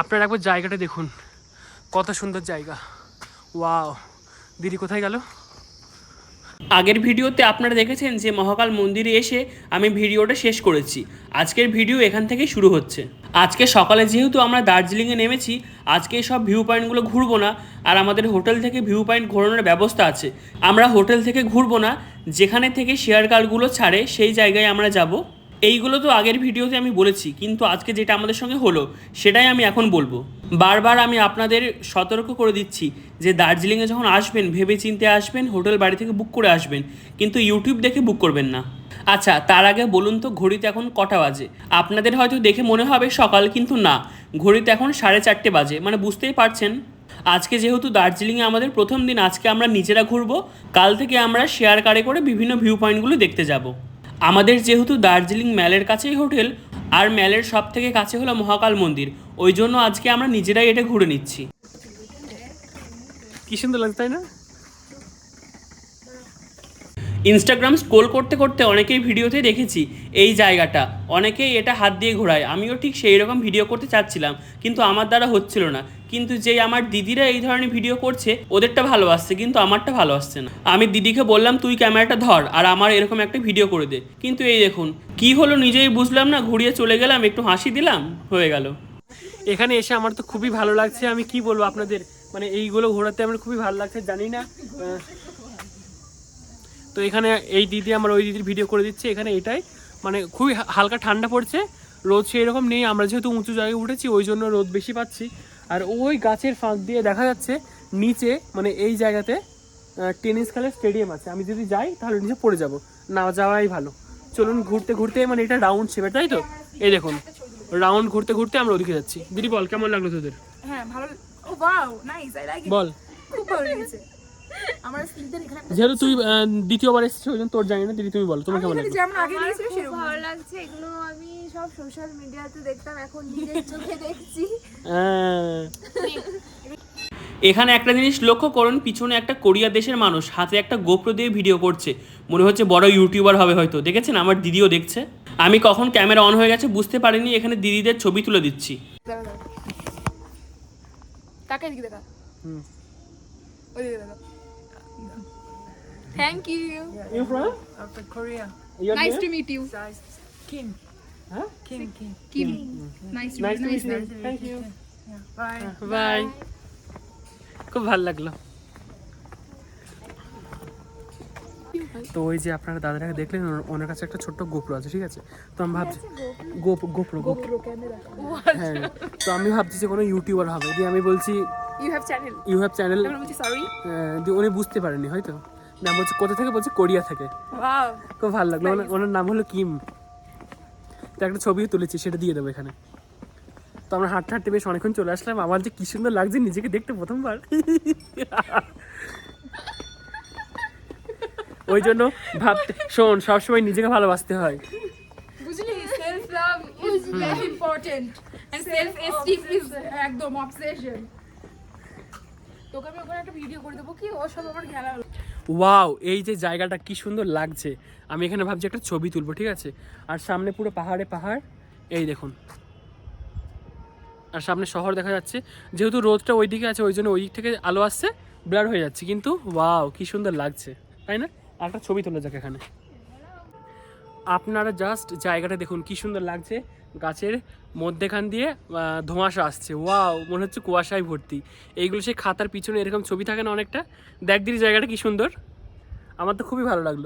আপনারা একবার জায়গাটা দেখুন। কত সুন্দর জায়গা। ওয়াও। দিদি কোথায় গেল? আগের ভিডিওতে আপনারা দেখেছেন যে মহাকাল মন্দিরে এসে আমি ভিডিওটা শেষ করেছি। আজকের ভিডিও এখান থেকেই শুরু হচ্ছে। আজকে সকালে যেহেতু আমরা দার্জিলিংয়ে নেমেছি, আজকে সব ভিউ পয়েন্টগুলো ঘুরবো না, আর আমাদের হোটেল থেকে ভিউ পয়েন্ট ঘোরানোর ব্যবস্থা আছে। আমরা হোটেল থেকে ঘুরবো না, যেখানে থেকে শেয়ার কারগুলো ছাড়ে, সেই জায়গায় আমরা যাব। এইগুলো তো আগের ভিডিওতে আমি বলেছি, কিন্তু আজকে যেটা আমাদের সঙ্গে হলো, সেটাই আমি এখন বলব। বারবার আমি আপনাদের সতর্ক করে দিচ্ছি যে দার্জিলিংয়ে যখন আসবেন ভেবে চিনতে আসবেন, হোটেল বাড়ি থেকে বুক করে আসবেন, কিন্তু ইউটিউব দেখে বুক করবেন না। আচ্ছা তার আগে বলুন তো, ঘড়িতে এখন কটা বাজে? আপনাদের হয়তো দেখে মনে হবে সকাল, কিন্তু না, ঘড়িতে এখন সাড়ে চারটে বাজে মানে বুঝতেই পারছেন? আজকে যেহেতু দার্জিলিংয়ে আমাদের প্রথম দিন, আজকে আমরা নিজেরা ঘুরবো, কাল থেকে আমরা শেয়ার কারে করে বিভিন্ন ভিউ পয়েন্টগুলো দেখতে যাব। আমাদের যেহেতু দার্জিলিং ম্যালের কাছেই হোটেল, আর ম্যালের সব থেকে কাছে হলো মহাকাল মন্দির, ওই জন্য আজকে আমরা নিজেরাই এটা ঘুরে নিচ্ছি। কি সুন্দর লাগছে, তাই না? ইনস্টাগ্রাম স্ক্রোল করতে করতে অনেকেই ভিডিওতে দেখেছি এই জায়গাটা। অনেকেই এটা হাত দিয়ে ঘোরায়। আমিও ঠিক সেই রকম ভিডিও করতে চাচ্ছিলাম, কিন্তু আমার দ্বারা হচ্ছিল না। কিন্তু যেই আমার দিদিরা এই ধরনের ভিডিও করছে, ওদেরটা ভালো আসছে, কিন্তু আমারটা ভালো আসছে না। আমি দিদিকে বললাম, তুই ক্যামেরাটা ধর, আর আমার এরকম একটা ভিডিও করে দে। কিন্তু এই দেখুন, কি হলো নিজেই বুঝলাম না, ঘুরিয়ে চলে গেলাম, একটু হাসি দিলাম, হয়ে গেল। এখানে এসে আমার তো খুবই ভালো লাগছে। আমি কি বলব আপনাদের? মানে এইগুলো ঘোরাতে আমার খুবই ভালো লাগছে, জানি না তো এখানে এই দিদি আমার ওই দিদির ভিডিও করে দিচ্ছে। এখানে এটাই। মানে খুবই হালকা ঠান্ডা পড়ছে। রোদ সেই রকম নেই। আমরা যেহেতু উঁচু জায়গায় উঠেছি ওই জন্য রোদ বেশি পাচ্ছি। আর ওই গাছের ফাঁক দিয়ে দেখা যাচ্ছে নিচে মানে এই জায়গাতে টেনিস খেলার স্টেডিয়াম আছে। আমি যদি যাই তাহলে নিচে পড়ে যাব। না যাওয়াই ভালো। চলুন ঘুরতে ঘুরতে মানে এটা রাউন্ড শেপে তাই তো? এই দেখুন রাউন্ড ঘুরতে ঘুরতে আমরা ওদিকে যাচ্ছি। দিদি বল কেমন লাগল তোদের? হ্যাঁ ভালো ও wow nice I like it বল। খুব ভালো লেগেছে। যেহেতু তুই দ্বিতীয়বার এসেছিস ওই জন্য তোর জানি না দিদি তুমি বলো তোমার কেমন লাগল? যেমন আগে নিয়েছিল সেরকম। ভালো লাগছে এগুলো আমি সব সোশ্যাল মিডিয়াতে দেখতাম এখন নিজের চোখে দেখছি। হ্যাঁ। এখানে একটা জিনিস লক্ষ্য করুন পিছনে একটা কোরিয়া দেশের মানুষ হাতে একটা গোপ্রো দিয়ে ভিডিও করছে। মনে হচ্ছে বড় ইউটিউবার হবে হয়তো। দেখেছেন? আমার দিদিও দেখছে। আমি কখন ক্যামেরা অন হয়ে গেছে বুঝতে পারিনি এখানে দিদিদের ছবি তুলে দিচ্ছি। তাকে দেখা। হুম। ওই দেখা। Thank you You from? After Korea. Your nice name? To meet you Kim. Huh? Kim, Kim. Kim nice to Nice to meet you. Thank you. Yeah. Bye. Bye. খুব ভালো লাগল তো ওই যে আপনারা দাদাটাকে দেখলেন ওনার- কাছে একটা ছোট্ট গোপ্রো আছে ঠিক আছে তো আমি ভাবছি গোপ গোপ্রো গোপ্রো হ্যাঁ তো আমি ভাবছি যে কোনো ইউটিউবার হবে দিয়ে আমি বলছি you have channel you have channel sorry দিয়ে উনি বুঝতে পারেনি হয়তো না বলছি কোথা থেকে বলছি? কোরিয়া থেকে। ওয়াও খুব ভালো লাগল। ওনার- ওনার নাম হলো কিম। তো একটা ছবিও তুলেছি সেটা দিয়ে দেবো এখানে। তো আমরা হাঁটতে হাঁটতে বেশ অনেকক্ষণ চলে আসলাম। আমার যে কি সুন্দর লাগছে নিজেকে দেখতে প্রথমবার। ওই জন্য ভাবতে শোন সবসময় নিজেকে ভালোবাসতে হয়। বুঝলি? Self love is very important and self esteem is একদম অবসেশন তোকে আমি ওখানে একটা ভিডিও করে দেবো কি? ও সব আমার খেলা ওয়াও, এই যে জায়গাটা কি সুন্দর লাগছে। আমি এখানে ভাবছি একটা ছবি তুলবো, ঠিক আছে? আর সামনে পুরো পাহাড়ে পাহাড়, এই দেখুন। আর সামনে শহর দেখা যাচ্ছে। যেহেতু রোদটা ওই দিকে আছে, ওই জন্য ওই দিক থেকে আলো আসছে, ব্লার হয়ে যাচ্ছে। কিন্তু ওয়াও, কি সুন্দর লাগছে, তাই না? একটা ছবি তোলা যাক এখানে। আপনারা জাস্ট জায়গাটা দেখুন, কি সুন্দর লাগছে। গাছের মধ্যেখান দিয়ে ধোঁয়াশা আসছে। ওয়াও মনে হচ্ছে কুয়াশায় ভর্তি। এইগুলো সেই খাতার পিছনে এরকম ছবি থাকে না অনেকটা? দেখ দিদি জায়গাটা কি সুন্দর। আমার তো খুবই ভালো লাগল।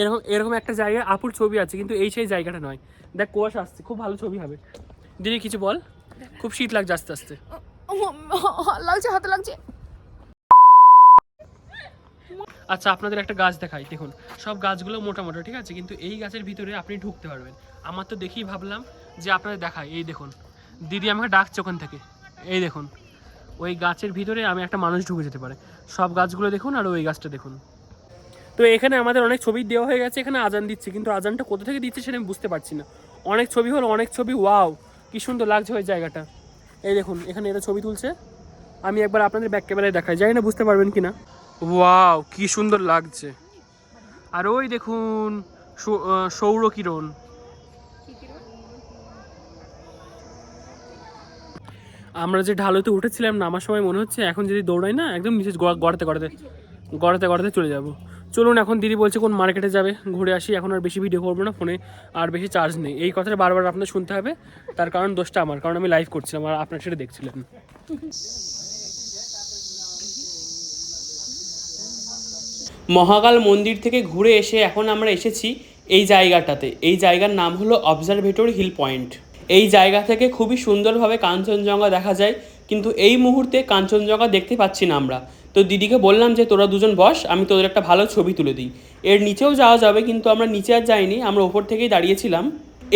এরকম এরকম একটা জায়গায় আপুর ছবি আছে, কিন্তু এই সেই জায়গাটা নয়। দেখ, কুয়াশা আসছে। খুব ভালো ছবি হবে। দিদি, কিছু বল? খুব শীত লাগছে আস্তে আস্তে। লাগছে, হাতে লাগছে। আচ্ছা আপনাদের একটা গাছ দেখাই, দেখুন। সব গাছগুলো মোটা মোটা ঠিক আছে? কিন্তু এই গাছের ভিতরে আপনি ঢুকতে পারবেন। আমার তো দেখেই ভাবলাম যে আপনাদের দেখাই। এই দেখুন, দিদি আমাকে ডাকছে ওখান থেকে। এই দেখুন, ওই গাছের ভিতরে আমি একটা মানুষ ঢুকে যেতে পারে। সব গাছগুলো দেখুন আর ওই গাছটা দেখুন। তো এখানে আমাদের অনেক ছবি দেওয়া হয়ে গেছে, এখানে আজান দিচ্ছে। কিন্তু আজানটা কোথা থেকে দিচ্ছে সেটা আমি বুঝতে পারছি না। অনেক ছবি হলো, অনেক ছবি, ওয়াও! কি সুন্দর লাগছে ওই জায়গাটা। এই দেখুন, এখানে এটা ছবি তুলছে। আমি একবার আপনাদের ব্যাক ক্যামেরায় দেখাই। যাই না, বুঝতে পারবেন কি না ওয়াও, কি সুন্দর লাগছে। আর ওই দেখুন সৌর কিরণ। আমরা যে ঢালুতে উঠেছিলাম, নামার সময় মনে হচ্ছে এখন যদি দৌড়াই না, একদম নিচে গড়াতে গড়াতে গড়াতে গড়াতে চলে যাব। চলুন, এখন দিদি বলছে কোন মার্কেটে যাবে, ঘুরে আসি। এখন আর বেশি ভিডিও করব না, ফোনে আর বেশি চার্জ নেই। এই কথাটা বারবার আপনার শুনতে হবে, তার কারণ দোষটা আমার, কারণ আমি লাইভ করছিলাম আর আপনার সেটা দেখছিলেন। মহাকাল মন্দির থেকে ঘুরে এসে এখন আমরা এসেছি এই জায়গাটাতে। এই জায়গার নাম হলো অবজারভেটরি হিল পয়েন্ট এই জায়গা থেকে খুবই সুন্দরভাবে কাঞ্চনজঙ্ঘা দেখা যায়, কিন্তু এই মুহূর্তে কাঞ্চনজঙ্ঘা দেখতে পাচ্ছি না আমরা। তো দিদিকে বললাম যে, তোরা দুজন বস, আমি তোদের একটা ভালো ছবি তুলে দিই। এর নিচেও যাওয়া যাবে, কিন্তু আমরা নিচে আর যাইনি, আমরা ওপর থেকেই দাঁড়িয়েছিলাম।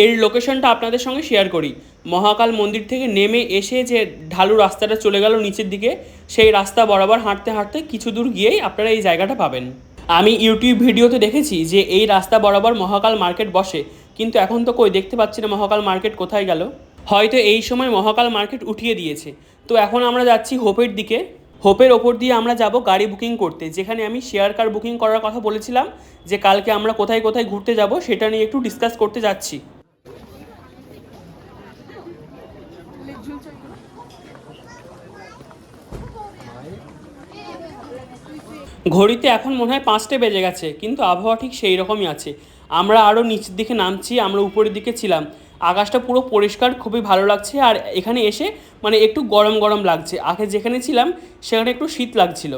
এর লোকেশনটা আপনাদের সঙ্গে শেয়ার করি। মহাকাল মন্দির থেকে নেমে এসে যে ঢালু রাস্তাটা চলে গেল নিচের দিকে, সেই রাস্তা বরাবর হাঁটতে হাঁটতে কিছু দূর গিয়েই আপনারা এই জায়গাটা পাবেন। আমি ইউটিউব ভিডিওতে দেখেছি যে এই রাস্তা বরাবর মহাকাল মার্কেট বসে, কিন্তু এখন তো কই দেখতে পাচ্ছি না মহাকাল মার্কেট কোথায় গেল। হয়তো এই সময় মহাকাল মার্কেট উঠিয়ে দিয়েছে। তো এখন আমরা যাচ্ছি হোপের দিকে। হোপের ওপর দিয়ে আমরা যাব গাড়ি বুকিং করতে, যেখানে আমি শেয়ার কার বুকিং করার কথা বলেছিলাম যে কালকে আমরা কোথায় কোথায় ঘুরতে যাব সেটা নিয়ে একটু ডিসকাস করতে যাচ্ছি। ঘড়িতে এখন মনে হয় পাঁচটা বেজে গেছে, কিন্তু আবহাওয়া ঠিক সেই রকমই আছে। আমরা আরও নিচের দিকে নামছি, আমরা উপরের দিকে ছিলাম। আকাশটা পুরো পরিষ্কার, খুবই ভালো লাগছে, আর এখানে এসে মানে একটু গরম গরম লাগছে। আগে যেখানে ছিলাম, সেখানে একটু শীত লাগছিল।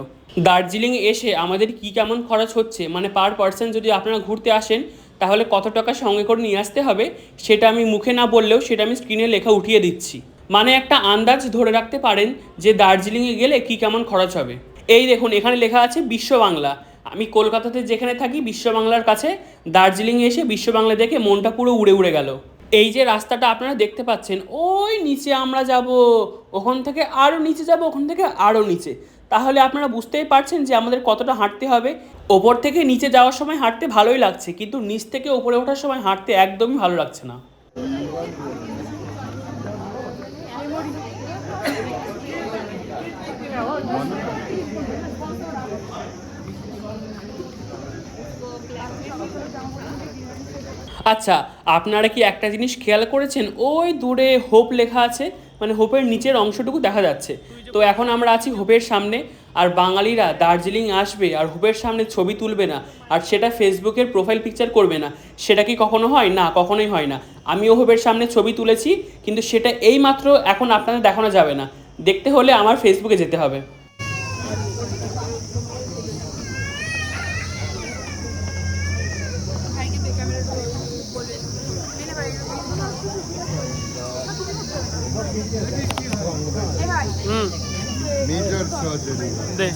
দার্জিলিং এসে আমাদের কি কেমন খরচ হচ্ছে? মানে পার পার্সন যদি আপনারা ঘুরতে আসেন, তাহলে কত টাকা সঙ্গে করে নিয়ে আসতে হবে? সেটা আমি মুখে না বললেও সেটা আমি স্ক্রিনে লেখা উঠিয়ে দিচ্ছি। মানে একটা আন্দাজ ধরে রাখতে পারেন যে দার্জিলিংয়ে গেলে কি কেমন খরচ হবে। এই দেখুন, এখানে লেখা আছে বিশ্ব বাংলা আমি কলকাতাতে যেখানে থাকি বিশ্ব বাংলার কাছে দার্জিলিংয়ে এসে বিশ্ব বাংলা দেখে মনটা পুরো উড়ে উড়ে গেল। এই যে রাস্তাটা আপনারা দেখতে পাচ্ছেন, ওই নিচে আমরা যাব। ওখান থেকে আরও নিচে যাব, ওখান থেকে আরও নিচে। তাহলে আপনারা বুঝতেই পারছেন যে আমাদের কতটা হাঁটতে হবে। ওপর থেকে নিচে যাওয়ার সময় হাঁটতে ভালোই লাগছে, কিন্তু নিচ থেকে ওপরে ওঠার সময় হাঁটতে একদমই ভালো লাগছে না। আচ্ছা আপনারা কি একটা জিনিস খেয়াল করেছেন? ওই দূরে হোপ লেখা আছে মানে হোপের নিচের অংশটুকু দেখা যাচ্ছে। তো এখন আমরা আছি হোপের সামনে, আর বাঙালিরা দার্জিলিং আসবে আর হোপের সামনে ছবি তুলবে না, আর সেটা ফেসবুকের প্রোফাইল পিকচার করবে না। সেটা কি কখনো হয়? না, কখনোই হয় না। আমিও হোপের সামনে ছবি তুলেছি, কিন্তু সেটা এই মাত্র এখন আপনাদের দেখানো যাবে না। দেখতে হলে আমার ফেসবুকে যেতে হবে। হুম major surgery. দে।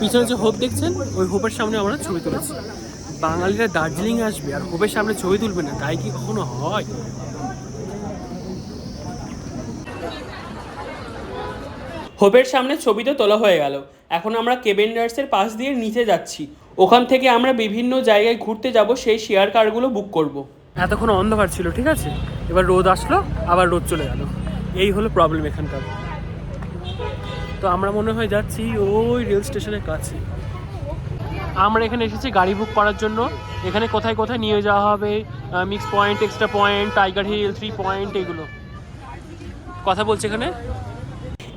পিছনে যে হোপ দেখছেন, ওই হোপের সামনে আমরা ছবি তুলেছি। বাঙালিরা দার্জিলিং আসবে আর হোপের সামনে ছবি তুলবে না, তাই কি কখনো হয়? হোপের সামনে ছবি তো তোলা হয়ে গেল। এখন আমরা কেবেন্ডার্সের পাশ দিয়ে নিচে যাচ্ছি। ওখান থেকে আমরা বিভিন্ন জায়গায় ঘুরতে যাব, সেই শেয়ার কারগুলো বুক করব। এতক্ষণ অন্ধকার ছিল, ঠিক আছে? এবার রোদ আসলো, আবার রোদ চলে গেল। এই হলো প্রবলেম এখানকার। তো আমরা মনে হয় যাচ্ছি ওই রেল স্টেশনের কাছে। আমরা এখানে এসেছি গাড়ি বুক করার জন্য। এখানে কোথায় কোথায় নিয়ে যাওয়া হবে mix point extra point Tiger Hill three point এগুলো। কথা বলছে এখানে?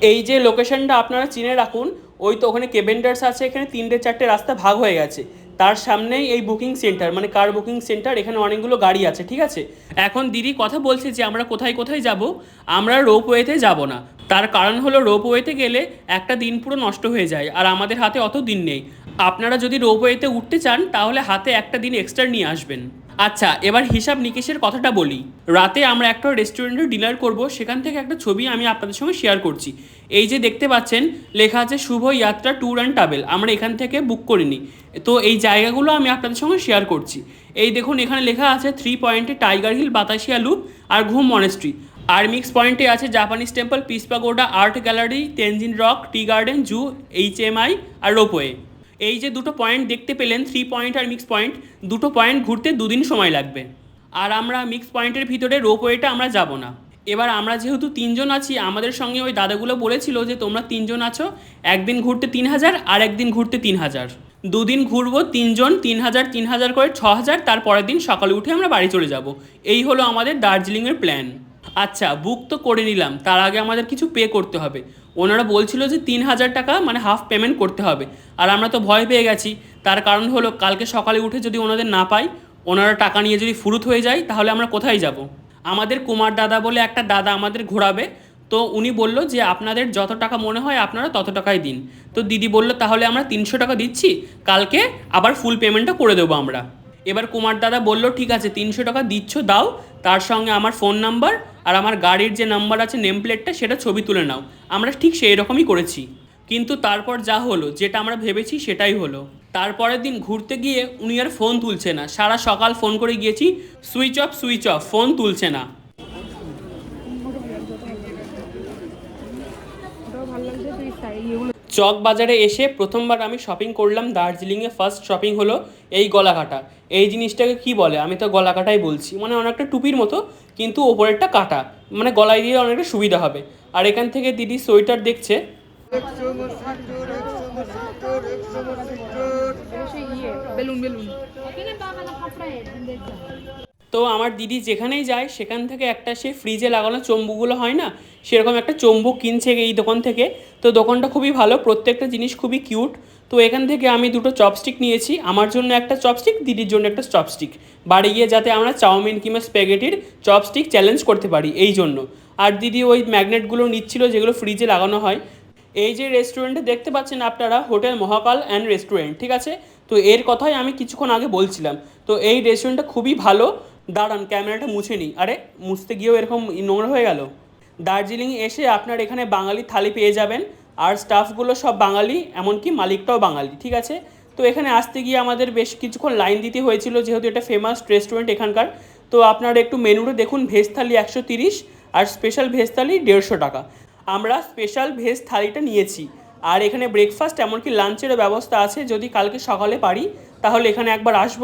এই যে লোকেশনটা আপনারা চিনে রাখুন, ওই তো ওখানে কেবেন্ডার্স আছে, এখানে তিনটে চারটে রাস্তা ভাগ হয়ে গেছে। তার সামনেই এই বুকিং সেন্টার মানে কার বুকিং সেন্টার এখানে অনেকগুলো গাড়ি আছে, ঠিক আছে? এখন দিদি কথা বলছে যে আমরা কোথায় কোথায় যাব, আমরা রোপওয়েতে যাব না। তার কারণ হলো রোপওয়েতে গেলে একটা দিন পুরো নষ্ট হয়ে যায়, আর আমাদের হাতে অত দিন নেই। আপনারা যদি রোপওয়েতে উঠতে চান, তাহলে হাতে একটা দিন এক্সট্রা নিয়ে আসবেন। আচ্ছা এবার হিসাব নিকেশের কথাটা বলি। রাতে আমরা একটা রেস্টুরেন্টে ডিনার করব, সেখান থেকে একটা ছবি আমি আপনাদের সঙ্গে শেয়ার করছি। এই যে দেখতে পাচ্ছেন, লেখা আছে শুভ যাত্রা ট্যুর অ্যান্ড ট্রাভেল আমরা এখান থেকে বুক করিনি তো এই জায়গাগুলো আমি আপনাদের সঙ্গে শেয়ার করছি। এই দেখুন, এখানে লেখা আছে থ্রি পয়েন্টে টাইগার হিল বাতাসিয়া লুপ আর ঘুম মনেস্ট্রি আর মিক্স পয়েন্টে আছে Japanese temple peace pagoda art gallery Tenzing rock tea garden zoo HMI আর রোপওয়ে এই যে দুটো পয়েন্ট দেখতে পেলেন থ্রি পয়েন্ট আর মিক্স পয়েন্ট দুটো পয়েন্ট ঘুরতে দুদিন সময় লাগবে। আর আমরা মিক্স পয়েন্টের ভিতরে রোপওয়েটা আমরা যাব না। এবার আমরা যেহেতু তিনজন আছি, আমাদের সঙ্গে ওই দাদাগুলো বলেছিল যে, তোমরা তিনজন আছো, একদিন ঘুরতে তিন হাজার, আর একদিন ঘুরতে তিন হাজার। দুদিন ঘুরবো তিনজন, তিন হাজার তিন হাজার করে ছ হাজার, তার পরের দিন সকালে উঠে আমরা বাড়ি চলে যাব। এই হলো আমাদের দার্জিলিংয়ের প্ল্যান আচ্ছা বুক তো করে নিলাম, তার আগে আমাদের কিছু পে করতে হবে। ওনারা বলছিল যে তিন হাজার টাকা মানে হাফ পেমেন্ট করতে হবে। আর আমরা তো ভয় পেয়ে গেছি। তার কারণ হলো, কালকে সকালে উঠে যদি ওনাদের না পাই, ওনারা টাকা নিয়ে যদি ফুরুত হয়ে যায়, তাহলে আমরা কোথায় যাব? আমাদের কুমার দাদা বলে একটা দাদা আমাদের ঘোরাবে। তো উনি বলল যে, আপনাদের যত টাকা মনে হয়, আপনারা তত টাকাই দিন। তো দিদি বলল, তাহলে আমরা তিনশো টাকা দিচ্ছি, কালকে আবার ফুল পেমেন্টটা করে দেবো আমরা। এবার কুমার দাদা বলল, ঠিক আছে, তিনশো টাকা দিচ্ছ, দাও। তার সঙ্গে আমার ফোন নাম্বার আর আমার গাড়ির যে নাম্বার আছে নেম প্লেটটা সেটা ছবি তুলে নাও। আমরা ঠিক সেই রকমই করেছি। কিন্তু তারপর যা হলো, যেটা আমরা ভেবেছি সেটাই হলো। তারপরের দিন ঘুরতে গিয়ে উনি আর ফোন তুলছে না। সারা সকাল ফোন করে গিয়েছি, switch off switch off, phone তুলছে না। চক বাজারে এসে প্রথমবার আমি শপিং করলাম দার্জিলিংয়ে। ফার্স্ট শপিং হলো এই গলাকাটা। এই জিনিসটাকে কি বলে? আমি তো গলাকাটাই বলছি। মানে অনেকটা টুপির মতো কিন্তু ওপরেরটা কাটা। মানে গলায় দিয়ে অনেকটা সুবিধা হবে। আর এখান থেকে দিদি সোয়েটার দেখছে। Balloon balloon. তো আমার দিদি যেখানেই যায়, সেখান থেকে একটা সে ফ্রিজে লাগানো চম্বুকগুলো হয় না? সেরকম একটা চম্বুক কিনছে এই দোকান থেকে। তো দোকানটা খুবই ভালো, প্রত্যেকটা জিনিস খুবই কিউট তো এখান থেকে আমি দুটো চপস্টিক নিয়েছি। আমার জন্য একটা চপস্টিক দিদির জন্য একটা চপস্টিক বাড়ি গিয়ে যাতে আমরা চাউমিন কিংবা স্প্যাগেটির চপস্টিক চ্যালেঞ্জ করতে পারি এই জন্য। আর দিদি ওই ম্যাগনেটগুলো নিচ্ছিল যেগুলো ফ্রিজে লাগানো হয়। এই যে রেস্টুরেন্টে দেখতে পাচ্ছেন আপনারা, হোটেল মহাকাল অ্যান্ড রেস্টুরেন্ট ঠিক আছে? তো এর কথাই আমি কিছুক্ষণ আগে বলছিলাম। তো এই রেস্টুরেন্টটা খুবই ভালো। দাঁড়ান, ক্যামেরাটা মুছে নিই। আরে, মুছতে গিয়েও এরকম নোংরা হয়ে গেল? দার্জিলিং এসে আপনার এখানে বাঙালি থালি পেয়ে যাবেন। আর স্টাফগুলো সব বাঙালি, এমনকি মালিকটাও বাঙালি, ঠিক আছে? তো এখানে আসতে গিয়ে আমাদের বেশ কিছুক্ষণ লাইন দিতে হয়েছিল, যেহেতু এটা ফেমাস রেস্টুরেন্ট এখানকার। তো আপনারা একটু মেনুটা দেখুন, ভেজ থালি একশো তিরিশ আর স্পেশাল ভেজ থালি দেড়শো টাকা। আমরা স্পেশাল ভেজ থালিটা নিয়েছি। আর এখানে ব্রেকফাস্ট এমনকি লাঞ্চেরও ব্যবস্থা আছে। যদি কালকে সকালে পারি, তাহলে এখানে একবার আসব।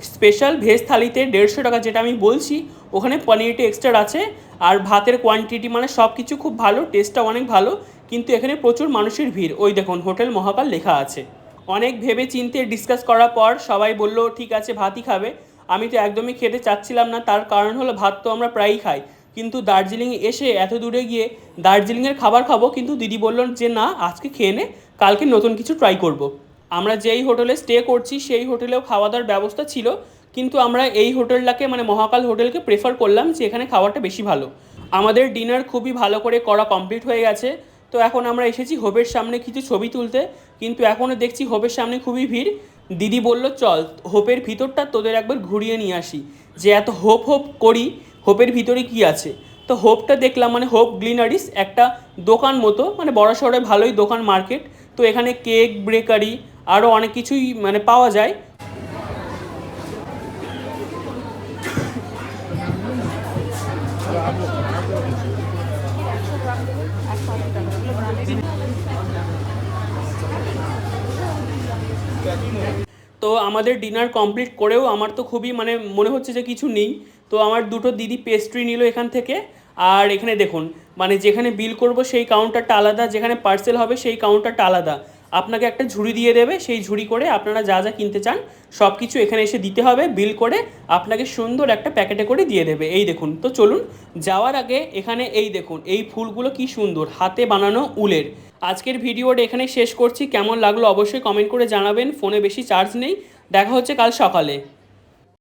স্পেশাল ভেজ থালিতে দেড়শো টাকা যেটা আমি বলছি, ওখানে পনিরটা এক্সট্রা আছে, আর ভাতের কোয়ান্টিটি মানে সব কিছু খুব ভালো টেস্টটা অনেক ভালো, কিন্তু এখানে প্রচুর মানুষের ভিড়। ওই দেখুন, হোটেল মহাকাল লেখা আছে। অনেক ভেবে চিনতে ডিসকাস করার পর সবাই বলল, ঠিক আছে, ভাতই খাবে। আমি তো একদমই খেতে চাচ্ছিলাম না, তার কারণ হলো ভাত তো আমরা প্রায়ই খাই। কিন্তু দার্জিলিং এসে এত দূরে গিয়ে দার্জিলিংয়ের খাবার খাব, কিন্তু দিদি বললেন যে, না, আজকে খেয়ে নে, কালকে নতুন কিছু ট্রাই করব। আমরা যেই হোটেলে স্টে করছি, সেই হোটেলেও খাওয়া দাওয়ার ব্যবস্থা ছিল, কিন্তু আমরা এই হোটেলটাকে মানে মহাকাল হোটেলকে প্রেফার করলাম যে এখানে খাবারটা বেশি ভালো। আমাদের ডিনার খুবই ভালো করে করা কমপ্লিট হয়ে গেছে। তো এখন আমরা এসেছি হোপের সামনে কিছু ছবি তুলতে, কিন্তু এখনও দেখছি হোপের সামনে খুবই ভিড়। দিদি বলল, চল, হোপের ভিতরটা তোদের একবার ঘুরিয়ে নিয়ে আসি। যে এত হোপ হোপ করি, হোপের ভিতরে কি আছে? তো হোপটা দেখলাম মানে হোপ গ্লিনারিস একটা দোকান মতো মানে বড় শহরে ভালোই দোকান মার্কেট। তো এখানে কেক বেকারি আরও অনেক কিছুই মানে পাওয়া যায়। তো আমাদের ডিনার কমপ্লিট করেও আমার তো খুবই মানে মনে হচ্ছে যে কিছু নেই। তো আমার দুটো দিদি পেস্ট্রি নিল এখান থেকে। আর এখানে দেখুন মানে যেখানে বিল করব সেই কাউন্টারটা আলাদা, যেখানে পার্সেল হবে সেই কাউন্টারটা আলাদা। আপনাকে একটা ঝুড়ি দিয়ে দেবে, সেই ঝুড়ি করে আপনারা যা যা কিনতে চান সব কিছু এখানে এসে দিতে হবে, বিল করে আপনাকে সুন্দর একটা প্যাকেটে করে দিয়ে দেবে। এই দেখুন, তো চলুন, যাওয়ার আগে এখানে এই দেখুন, এই ফুলগুলো কি সুন্দর, হাতে বানানো উলের। আজকের ভিডিওটা এখানে শেষ করছি, কেমন লাগল অবশ্যই কমেন্ট করে জানাবেন, ফোনে বেশি চার্জ নেই, দেখা হচ্ছে কাল সকালে।